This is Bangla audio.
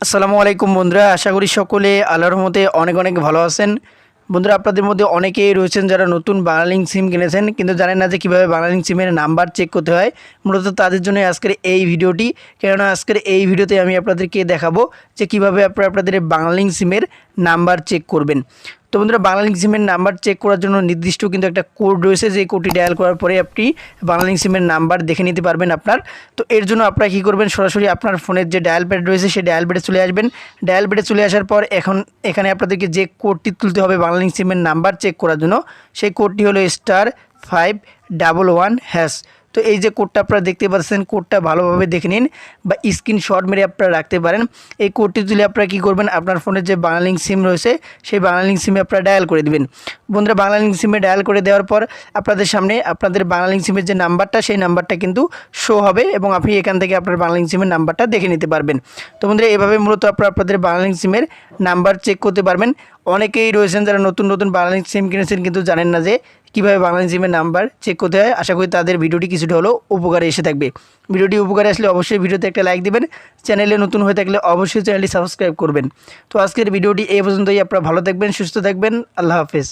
আসসালামু আলাইকুম বন্ধুরা, আশা করি সকলে আল্লাহর রহমতে অনেক অনেক ভালো আছেন। বন্ধুরা, আপনাদের মধ্যে অনেকেই রয়েছেন যারা নতুন বাংলালিং সিম কিনেছেন, কিন্তু জানেন না যে কীভাবে বাংলালিং সিমের নাম্বার চেক করতে হয়। মূলত তাদের জন্য আজকের এই ভিডিওটি, কেননা আজকের এই ভিডিওতে আমি আপনাদেরকে দেখাবো যে কীভাবে আপনারা আপনাদের বাংলালিং সিমের নাম্বার চেক করবেন। তো বন্ধুরা বাংলালিঙ্ক সিমের নাম্বার চেক করার জন্য নির্দিষ্ট কিন্তু একটা কোড রয়েছে, যে কোডটি ডায়াল করার পরে আপনি বাংলালিঙ্ক সিমের নাম্বার দেখে নিতে পারবেন আপনার। তো এর জন্য আপনারা কী করবেন? সরাসরি আপনার ফোনের যে ডায়াল প্যাড রয়েছে, সেই ডায়াল প্যাডে চলে আসবেন। ডায়াল প্যাডে চলে আসার পর এখন এখানে আপনাদেরকে যে কোডটি তুলতে হবে বাংলালিঙ্ক সিমের নাম্বার চেক করার জন্য, সেই কোডটি হলো star five double one hash তো এই যে কোডটা আপনারা দেখতে পাচ্ছেন, কোডটা ভালোভাবে দেখে নিন বা স্ক্রিনশট মেরে আপনারা রাখতে পারেন। এই কোডটি তুলে আপনারা কী করবেন? আপনার ফোনের যে বাংলালিঙ্ক সিম রয়েছে, সেই বাংলালিঙ্ক সিমে আপনারা ডায়াল করে দিবেন। বন্ধুরা বাংলালিঙ্ক সিমে ডায়াল করে দেওয়ার পর আপনাদের সামনে আপনাদের বাংলালিঙ্ক সিমের যে নাম্বারটা, সেই নাম্বারটা কিন্তু শো হবে এবং আপনি এখান থেকে আপনার বাংলালিঙ্ক সিমের নাম্বারটা দেখে নিতে পারবেন। তো বন্ধুরা, এভাবে মূলত আপনারা আপনাদের বাংলালিঙ্ক সিমের নাম্বার চেক করতে পারবেন। অনেকেই রয়েছেন যারা নতুন নতুন বাংলালিঙ্ক সিম কিনেছেন কিন্তু জানেন না যে কীভাবে বাংলাদেশ জিমের নাম্বার চেক করতে হয়, আশা করি তাদের ভিডিওটি কিছুটা হলেও উপকারে এসে থাকবে। ভিডিওটি উপকারে আসলে অবশ্যই ভিডিওতে একটা লাইক দেবেন চ্যানেলে নতুন হয়ে থাকলে অবশ্যই চ্যানেলটি সাবস্ক্রাইব করবেন। তো আজকের ভিডিওটি এই পর্যন্তই, আপনারা ভালো থাকবেন, সুস্থ থাকবেন, আল্লাহ হাফেজ।